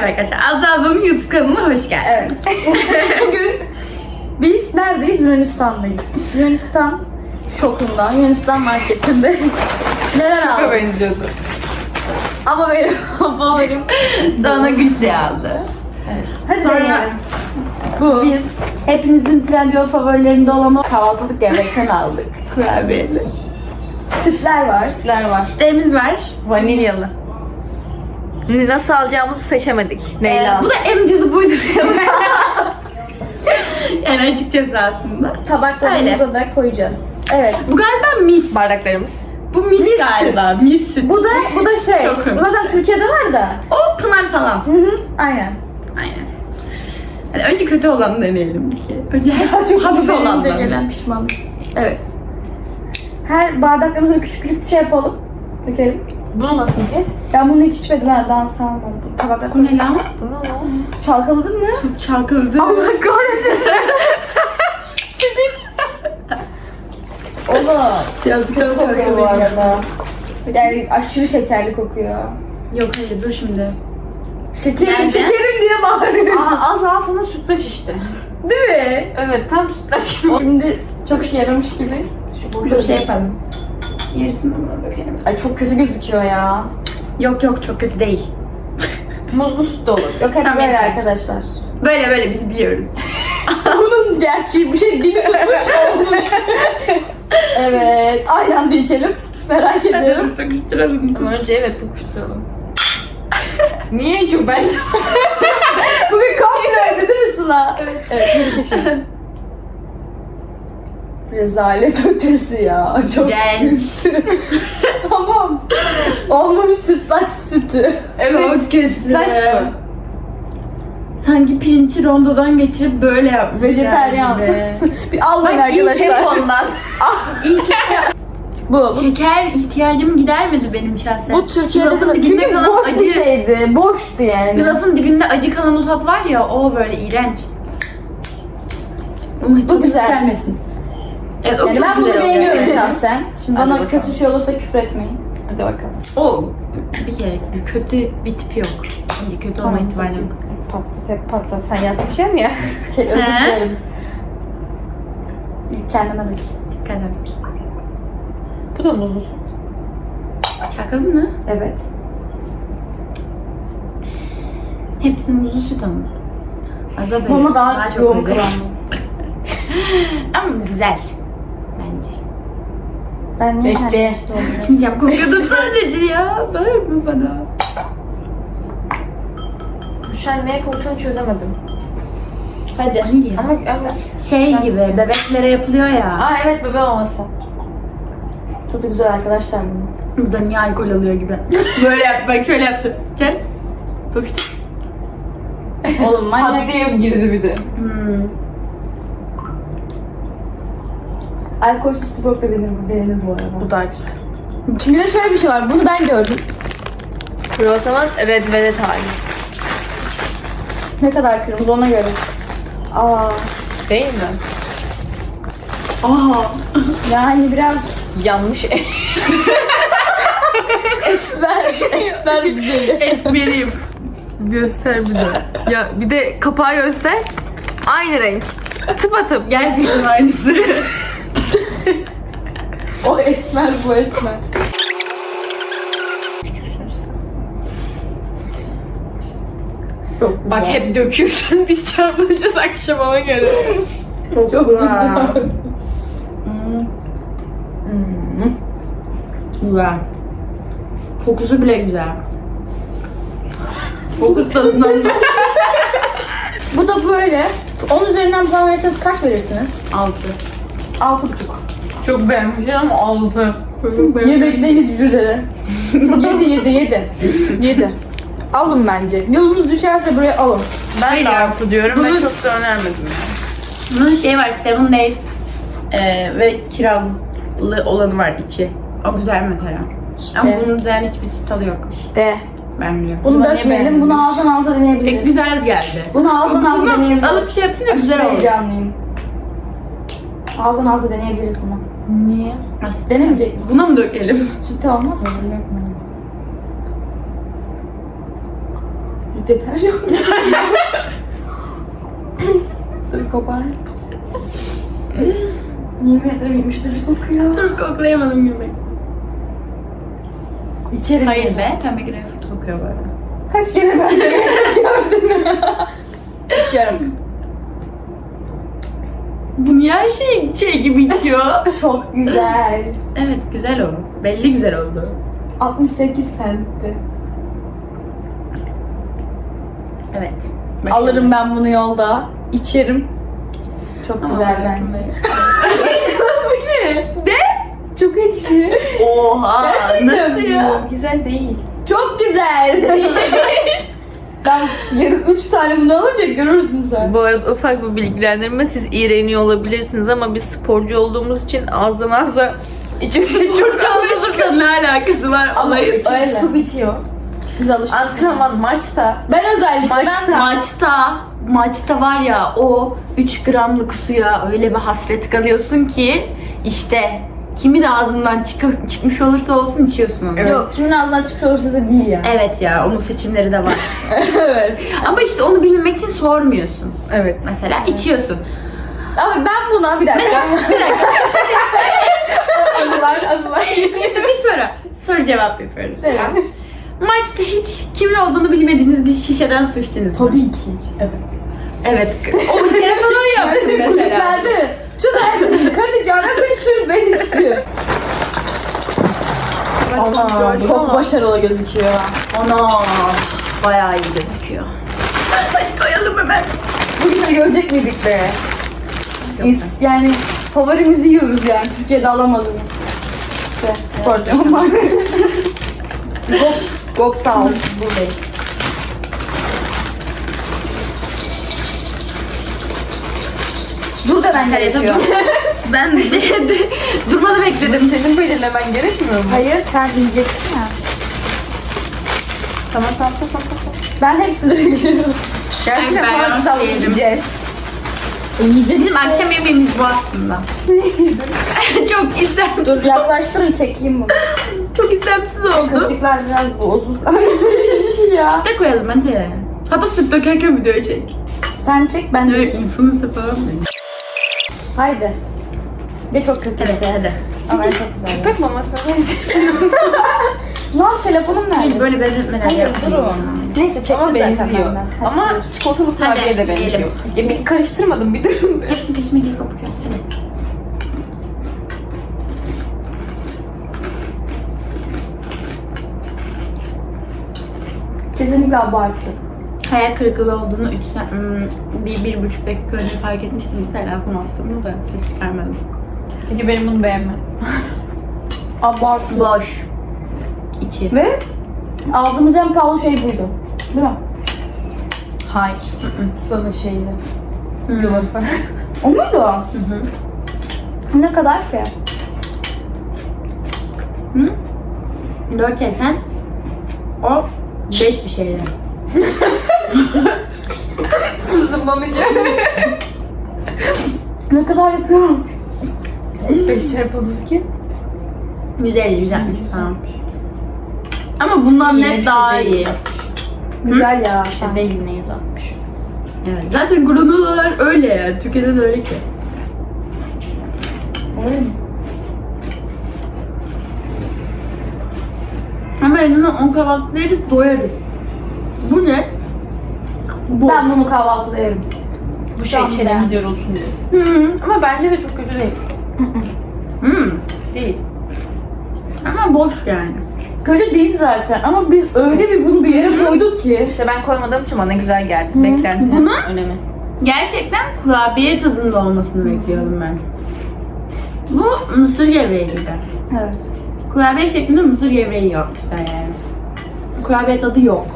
Merhaba arkadaşlar. Azra ablamın YouTube kanalına hoş geldiniz. Evet. Bugün biz neredeyiz? Yunanistan'dayız. Yunanistan şokunda, Yunanistan marketinde neler aldık? benziyordu. Ama benim favorim. Sonra Gülse aldı. Hadi Sonra- deneyelim. Bu. Biz hepinizin Trendyol favorilerinde olan o kahvaltılık gevrekten aldık. Kurabiyeli. Sütler var. Sütler var. Sitemiz var. Vanilyalı. Nasıl alacağımızı seçemedik. Neyle Ee, bu da en ucuzu buydu. yani açıkçası aslında. Tabaklarımıza da koyacağız. Evet. Bu galiba mis. Bardaklarımız. Bu mis, Mis galiba. Mis süt. Bu da bu da şey. Bu zaten Türkiye'de var da. O Pınar falan. Hı hı. Aynen. Aynen. Hadi önce kötü olanı deneyelim bir ki. Önce hafif Önce olandan. gelen pişmanlık. Evet. Her bardaklarımıza küçük küçük şey yapalım. Dökelim. Bunu nasıl yiyeceğiz? Ben bunu hiç içmedim. Ben daha salmadım. Tabaklar Bu ne lan? Bunu mu? Çalkaladın mı? Çalkaladı. Allah kahretsin. Oğlum. Birazcık daha Kokuyor bu arada. Yani aşırı şekerli kokuyor. Yok hayır dur şimdi. Şekerim Nerede? şekerim diye bağırıyor. Aa, az sana sütlaç işte. Değil mi? Evet tam sütlaç gibi. Şimdi çok işe yaramış gibi. Şu boş Dur şey yapalım. Yarısını buna dökelim. Ay çok kötü gözüküyor ya. Yok yok çok kötü değil. Muzlu süt de olur. Yok hep Tamam, böyle yeter. arkadaşlar. Böyle böyle biz biliyoruz. Bunun gerçeği bir şey dibi tutmuş olmuş. evet. Aynı anda içelim. Merak ediyorum. Hadi tokuşturalım. Ama önce evet tokuşturalım. Niye çünkü ben? Bugün komple ödedi mi Sıla? Evet. Evet. Geçelim. Rezalet ötesi ya. Çok Genç. tamam. Olmamış sütlaç sütü. Çok kötü. Sütlaç mı? Sanki pirinci rondodan geçirip böyle yapmışlar Vejeteryan. Bir almayın Bak ilk hep arkadaşlar. ondan. Bu. Bu, Şeker ihtiyacımı gidermedi benim şahsen. bu Türkiye'de Lafın de dibinde çünkü kalan boş bir acı- şeydi. Boştu yani. Bir lafın dibinde acı kalan o tat var ya o böyle iğrenç. Onun hiç Bu tadı güzel. gelmesin. Evet o Yani ben bunu güzel beğeniyorum şahsen. Şimdi Hadi bana bakalım. kötü şey olursa küfür etmeyin. Hadi bakalım. O bir kere kötü bir tipi yok. Bence kötü olma ihtimali yok. Patlat hep patlat. Sen yatmışsın ya. Şey özür He? dilerim. İlk kendime dök. Dikkat et. Bu da muzlu. Çakaladın mı? Evet. Hepsi muzlu süt ama. Azal Ama daha, yoğun olacak. kıvamlı. Ama güzel. Ben niye Bekle. İçmeyeceğim kokuyordum sadece ya. Bağırma bana. Şu an neye koktuğunu çözemedim. Hadi. Vanilya. Ama evet. Şey gibi bebeklere yapılıyor ya. Aa evet bebe olması. Tadı güzel arkadaşlar bunun. Bu da niye alkol alıyor gibi. Böyle yap bak şöyle yapsın. Gel. Tokuştur. Oğlum manyak. Diye girdi bir de. Hmm. Alkolsüz tuborg da denir, denir bu arada. Bu daha güzel. Şimdi de şöyle bir şey var. Bunu ben gördüm. Kruvasanın red velvet hali. Ne kadar kırmızı ona göre. Aa. Değil mi? Aa. Yani biraz Yanmış. esmer, esmer güzeli. Esmeriyim. göster bir de. Ya bir de kapağı göster. Aynı renk. Tıp atıp. Gerçekten aynısı. O esmer, bu esmer. Çok Bak hep döküyorsun. Biz çarpılacağız akşama göre. çok, çok güzel. Güzel. Kokusu bile güzel. Kokusu tadından Bu da böyle. 10 üzerinden puan verirseniz kaç verirsiniz? altı. 6,5. Çok beğenmişim ama altı. Yemekteyiz jürilere. 7 7 7. 7. Alın bence. Yolunuz düşerse buraya alın. Ben Hayır de ya. altı diyorum Bunu- çok da önermedim. Bunun şey var, Seven Days eee, ve kirazlı olanı var içi. O güzel mesela. Ama bunun üzerine hiçbir tadı yok. İşte. Beğenmiyorum. Bunu dökmeyelim. Bunu ağızdan ağza E, deneyebiliriz. güzel geldi. Bunu ağızdan ağza deneyebiliriz. alıp şey yapınca güzel oldu. Ağızdan ağza deneyebiliriz bunu. Niye? Aslında Denemeyecek misin? Buna mı dökelim? Sütte olmaz? Deterjan. Dur kopar. Yemin ederim yumuşatıcı kokuyor. Dur koklayamadım gibi. İçerim. Hayır be pembe greyfurt kokuyor böyle. Kaç kere ben gördüm. İçiyorum. Bu niye her şey şey gibi içiyor? Çok güzel. evet güzel o. Belli güzel oldu. 68 sentti. Evet. Alırım ben bunu yolda. içerim. Çok güzel bence. Ne? Çok ekşi. Oha. Gerçekten Nasıl ya? Güzel değil. Çok güzel. ben yarın 3 tane bunu alınca görürsün sen. Bu arada ufak bir bilgilendirme. Siz iğreniyor olabilirsiniz ama biz sporcu olduğumuz için ağızdan ağza içimizde çok Yanlışlıkla ne alakası var olayın? öyle. su bitiyor. Biz alıştık. Antrenman, maçta. Ben özellikle Maçta- ben Maçta, maçta var ya o 3 gramlık suya öyle bir hasret kalıyorsun ki işte kimin ağzından çıkı- çıkmış olursa olsun içiyorsun onu. Yok, kimin ağzından çıkmış olursa da değil ya. Evet ya onun seçimleri de var. evet. Ama işte onu bilmemek için sormuyorsun. Evet. Mesela içiyorsun. Ama ben buna bir dakika. Bir dakika. Anılar, anılar. Şimdi bir soru. Soru cevap yapıyoruz. Evet. Maçta hiç kimin olduğunu bilmediğiniz bir şişeden su içtiniz mi? Tabii ki işte. Evet. O telefonu yaptın mesela. Kulüplerde. Çok haklısın. Karıcığım nasıl içtin ben içtim. Ana, Çok başarılı gözüküyor. Ana. Bayağı iyi gözüküyor. Hadi koyalım hemen. Bugünleri görecek miydik be? İs, yani favorimizi yiyoruz yani Türkiye'de alamadığını. İşte sporcu olmak. Gok, Gok sağ ol. Buradayız. Dur da ben gerekiyor. Ben de, de, durmanı bekledim. Senin belirlemen gerekmiyor mu? Hayır sen yiyeceksin ya. Tamam tamam tamam. tamam. Ben hepsini biliyorum. Gerçekten Ben yiyelim. yiyeceğiz. E, yiyeceğiz Bizim akşam yemeğimiz bu aslında. çok istemsiz. Dur yaklaştırın çekeyim bunu. Çok istemsiz oldu. Kaşıklar biraz bozulsun. ya. Süt de koyalım hadi. Hatta süt dökerken video çek. Sen çek ben de. Böyle influencer falan? Haydi. De çok kötü. Evet hadi. Ama çok güzel. Köpek mamasını Lan telefonum nerede? Hiç böyle benzetmeler Hayır durun. Neyse çekti Ama zaten benziyor. benden. Hadi Ama çikolatalı kurabiye de benziyor. yiyelim. Ya bir karıştırmadım bir durun. Hepsini peşime gel kapıyor. kesinlikle abartı. Hayal kırıklığı olduğunu 3 bir, bir buçuk dakika önce fark etmiştim. Lazım attığımda da ses çıkarmadım. Peki benim bunu beğenmem. Abartı. Boş. İçi. Ve aldığımız en pahalı şey buydu. Değil mi? Hayır. Sana şeyi. Yulafı. O muydu? Hı hı. Ne kadar ki? Hı? 4.80 O 5 bir şeyler. Zımlanacak. Ne kadar yapıyor? 5 çarpı 32. 150 160 falan. Ama bundan net şey daha değil. iyi. Güzel ya. İşte değil yine 160. Evet. Zaten granolalar öyle yani. Türkiye'de de öyle ki. Öyle mi? Ama en azından 10 kahvaltı yeriz doyarız. Bu ne? Boş. Ben bunu kahvaltıda yerim. Bu şey Tamam, çenemiz yorulsun diye. Hı. Ama bence de çok kötü değil. Hı. Değil. Ama boş yani. Kötü değil zaten ama biz öyle bir bunu bir yere koyduk ki. İşte ben koymadığım için bana güzel geldi. Beklentinin Bunu- önemi. Gerçekten kurabiye tadında olmasını bekliyordum ben. Bu mısır gevreği gibi. Evet. Kurabiye şeklinde mısır gevreği yapmışlar yani. Kurabiye tadı yok.